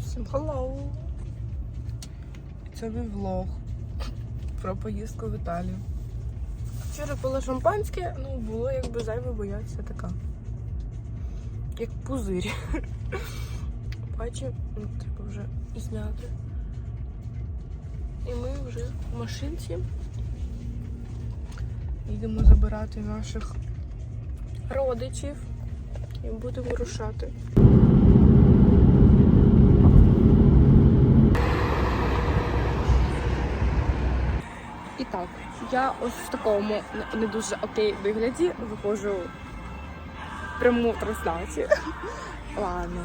Всім hello! Це мій влог про поїздку в Італію. Вчора пила шампанське, ну було якби зайве боятися така. Як пузирі. Бачу, ну, треба вже зняти. І ми вже в машинці їдемо забирати наших родичів і будемо рушати. І так, я ось в такому не- дуже окей вигляді виходжу в пряму трансляцію. Ладно,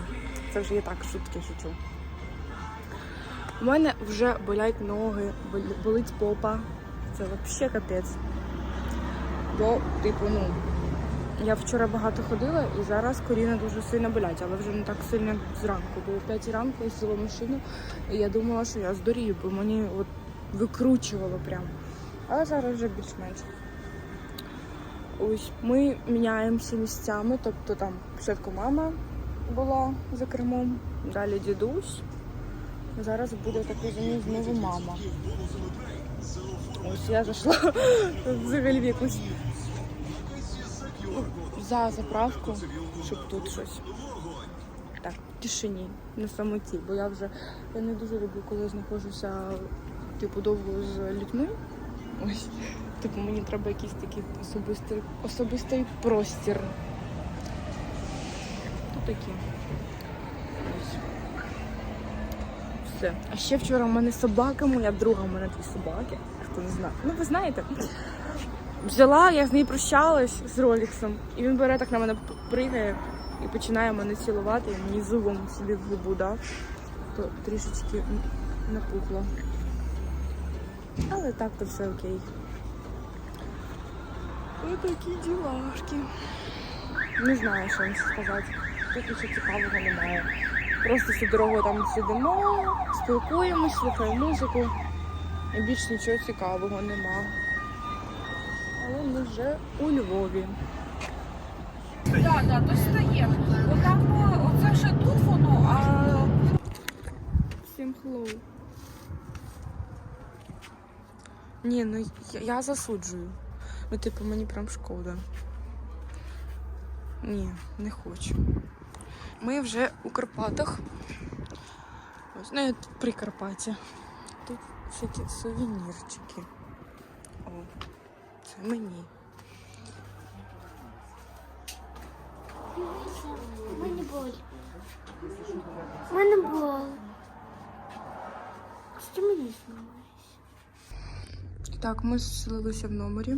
це вже я так шутки шучу. У мене вже болять ноги, болить попа. Це взагалі капець. Бо, типу, ну, я вчора багато ходила і зараз коліна дуже сильно болять, але вже не так сильно зранку. Бо о 5 ранку я сіла машину і я думала, що я здорію, бо мені от викручувало прям. Але зараз вже більш-менш. Ось ми міняємося місцями, тобто там спочатку мама була за кермом, далі дідусь. Зараз буде так розумію, знову мама. Ось я зайшла взагалі в якусь за заправку, щоб тут щось. Так, в тишині, на самоті, бо я вже я не дуже люблю, коли знаходжуся типу довго з людьми. Ось, типу, мені треба якийсь такий особистий, особистий простір. Тут такі. Ось. Все. А ще вчора в мене собака, моя друга, у мене дві собаки. Хто не знає. Ну, ви знаєте. Взяла, я з нею прощалась з Роліксом, і він бере так на мене пригає і починає мене цілувати, і мені зубом собі в губу дав, то трішечки напухло. Але так то все окей. Ось такі ділашки. Не знаю, що вам сказати. Тут нічого цікавого немає. Просто всю дорогу там сидимо, спілкуємось, слухаємо музику. І більш нічого цікавого нема. Але ми вже у Львові. Так, так, то стає. Бо там о, оце ще тут воно, а Всім hello. Ні, ну я, я засуджую. Ну, типу, мені прям шкода. Ні, не хочу. Ми вже у Карпатах. Ось, ну, я при Карпаті. Тут всякі сувенірчики. Мені. Мені боль. Мене боль. Що мені знімаєш? Так, ми зселилися в номері.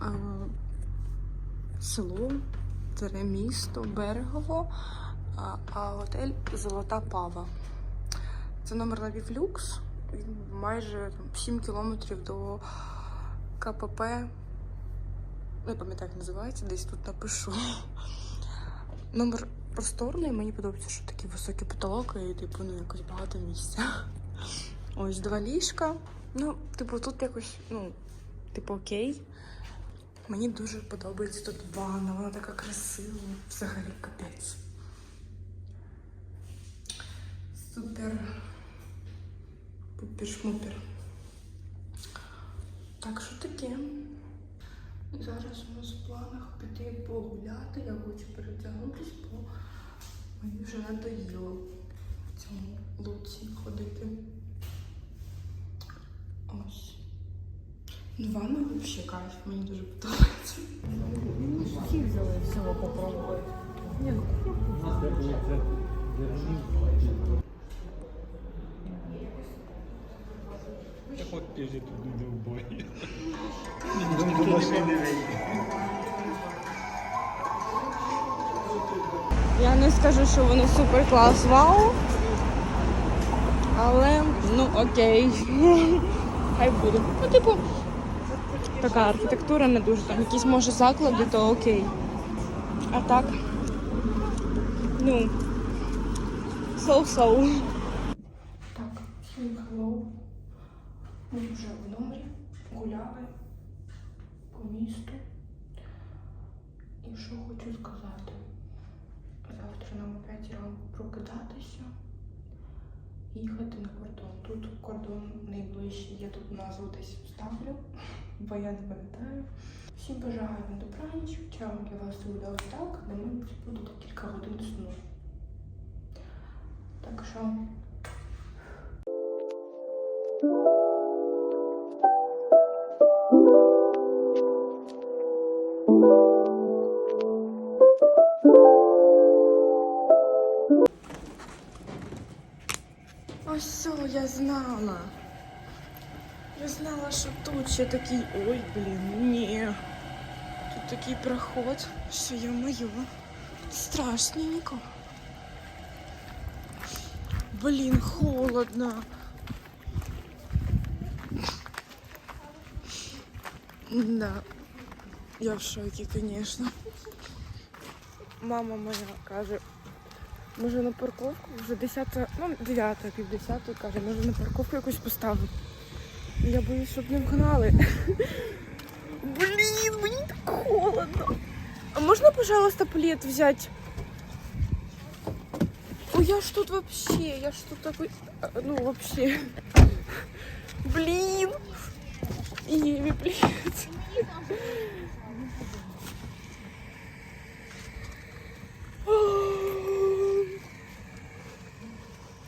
А, село, це місто, Берегово, а, а готель Золота Пава. Це номер на Вівлюкс. Він майже там, 7 кілометрів до КПП. Не пам'ятаю, як називається, десь тут напишу. Номер просторний, мені подобається, що такий високий потолок і типу, ну, якось багато місця. Ось два ліжка. Ну, типу, тут якось, ну, типу, окей. Мені дуже подобається тут ванна, вона така красива, взагалі капець. Супер. Пупір-шмупір. Так, що таке? Зараз у нас в планах піти погуляти. Я хочу перетягнутися, бо мені вже надоїло в цьому луці ходити. Ось. Ну, ванна взагалі кайф, мені дуже подобається. всі взяли всього попробувати. Ні, ну Я хоть пиздит тут довбой. До машини. Я не скажу, що воно супер клас, вау. Але ну окей. Хай буде. Ну, типу, така архітектура не дуже. Там якісь може заклади, то окей. А так. Ну. So-so. Так, всім hello. Ми вже в номері гуляли по місту. І що хочу сказати. третій ранку прокидатися і їхати на кордон. Тут кордон найближчий, я тут назву десь вставлю, бо я не пам'ятаю. Всім бажаю на добраніч. Вчора для вас буде ось так, на мене буде кілька годин сну. Так що знала. Я знала, що тут ще такий. Ой, блін, ні. Тут такий проход, що я моє. Страшненько. Блін, холодно. Да. Я в шокі, звісно. Мама моя каже, Може на парковку вже 10, ну 9, пів 10 каже, може на парковку якусь поставити. Я боюсь, щоб не вгнали. Блін, мені так холодно. А можна, пожалуйста, плед взяти? Ой, я ж тут вообще, я ж тут такой, ну вообще. Блин. Еве, плед.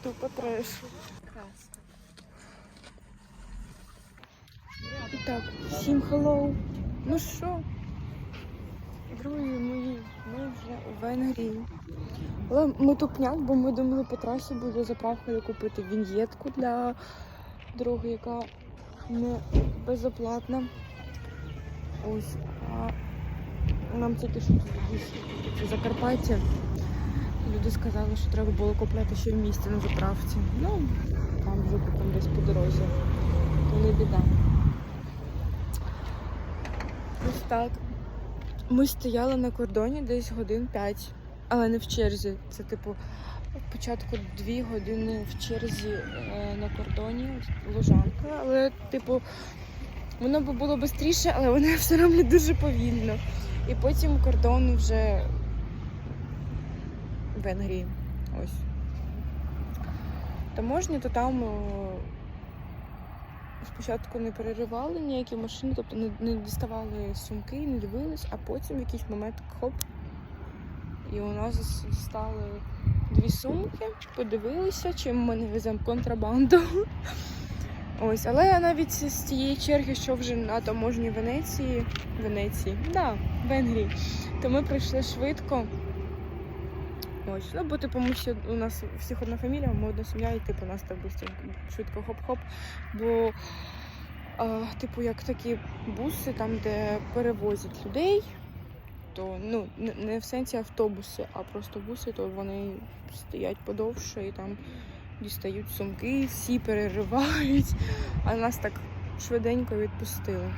Тупо трэш. І так, всім hello. Ну що, друзі мої, ми вже у Венгрії. Але ми тупняк, бо ми думали по трасі буде заправкою купити віньєтку для дороги, яка не безоплатна. Ось. А нам тільки що тут це Закарпаття. Люди сказали, що треба було купляти ще в місті на заправці. Ну, там потім десь по дорозі. То не біда. Ось так. Ми стояли на кордоні десь годин 5, але не в черзі. Це типу спочатку 2 години в черзі е, на кордоні, лужанка, але типу. Воно б було швидше, але вони все роблять дуже повільно. І потім кордон вже Венгрії. Ось. Таможні, то там спочатку не переривали ніякі машини, тобто не, не діставали сумки, не дивились, а потім в якийсь момент хоп. І у нас стали дві сумки, подивилися, чим ми не веземо контрабанду. Ось, але навіть з тієї черги, що вже на таможні Венеції, Венеції, да, Венгрії, то ми прийшли швидко. Ось, ну бо типу ми всі у нас всіх одна фамілія, ми одна сім'я, і типу нас так быстро, швидко хоп-хоп. Бо, а, типу, як такі буси, там, де перевозять людей, то ну не- не в сенсі автобуси, а просто буси, то вони стоять подовше і там дістають сумки, всі переривають, а нас так швиденько відпустили.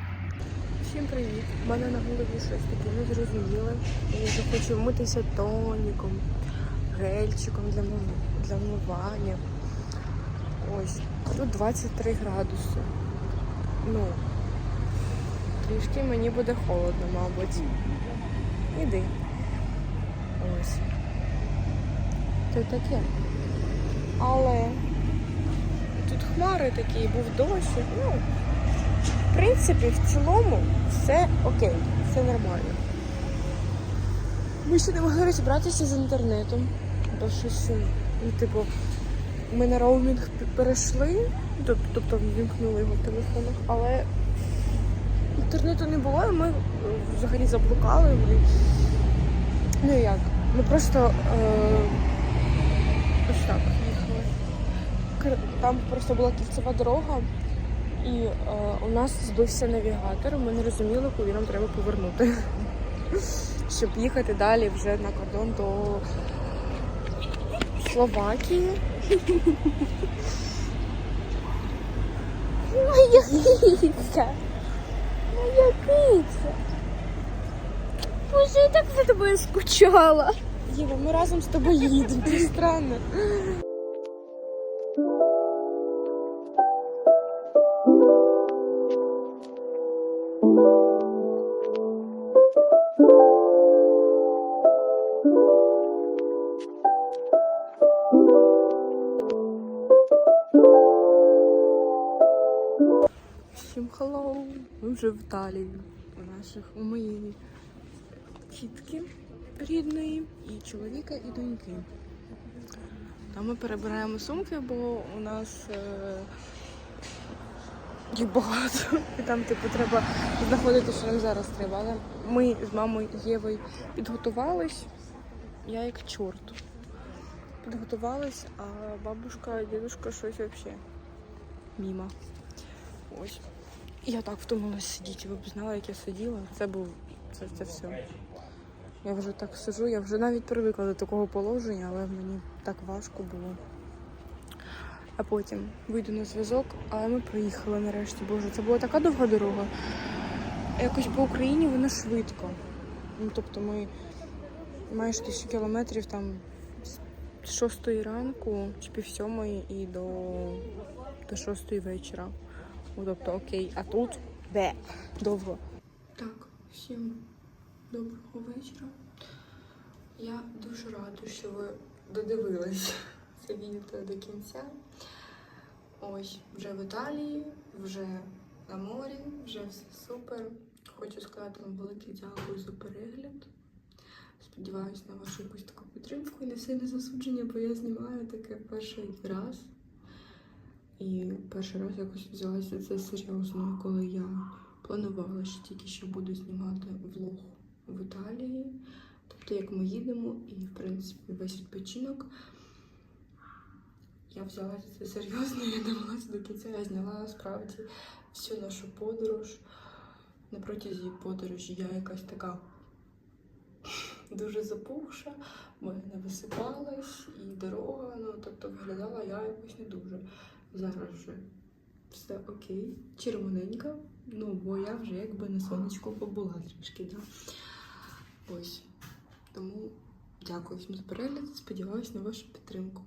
Всім привіт! У мене на голові щось таке незрозуміле. Я вже хочу вмитися тоніком, гельчиком для, для вмивання. Ось, тут 23 градуси. Ну, трішки мені буде холодно, мабуть. Іди. Ось. То таке. Але тут хмари такі, був дощ. Ну, в принципі, в цілому все окей, все нормально. Ми ще не могли розібратися з інтернетом, бо щось, ну, типу, ми на роумінг перейшли, тобто вімкнули його в телефонах, але інтернету не було, і ми е, взагалі заблукали. Ми... Ну як? Ми просто е... ось так їхали. Там просто була кільцева дорога, і е, у нас збився навігатор, ми не розуміли, куди нам треба повернути. Щоб їхати далі вже на кордон до Словакії. Моя киця. Моя киця. Боже, я так за тобою скучала. Діва, ми разом з тобою їдемо. Це странно. Hello! Ми вже в Італії. У наших, у моєї тітки рідної, і чоловіка, і доньки. Там ми перебираємо сумки, бо у нас е, їх багато. І там, типу, треба знаходити, що нам зараз треба. Але ми з мамою Євою підготувались. Я як чорт. Підготувались, а бабушка, дідушка щось взагалі мімо. Ось. Я так втомилась сидіти. Ви б знали, як я сиділа. Це був це, це все. Я вже так сижу, я вже навіть привикла до такого положення, але мені так важко було. А потім вийду на зв'язок, але ми приїхали нарешті. Боже, це була така довга дорога. Якось по Україні вона швидко. Ну, тобто ми майже тисячу кілометрів там з шостої ранку чи пів сьомої і до, до шостої вечора. Ну, тобто окей, а тут де довго. Так, всім доброго вечора. Я дуже рада, що ви додивились це відео до кінця. Ось, вже в Італії, вже на морі, вже все супер. Хочу сказати вам велике дякую за перегляд. Сподіваюсь на вашу якусь таку підтримку і не сильне засудження, бо я знімаю таке перший раз. І перший раз якось взялася це серйозно, коли я планувала, що тільки що буду знімати влог в Італії. Тобто, як ми їдемо, і в принципі весь відпочинок. Я взялася це серйозно, я дивилася до кінця, я зняла справді всю нашу подорож. На протязі подорожі я якась така дуже запухша, бо я не висипалась, і дорога, ну тобто виглядала я якось не дуже. Зараз вже все окей, червоненька, ну бо я вже якби на сонечку побула трішки, да. Ось. Тому дякую всім за перегляд. Сподіваюсь на вашу підтримку.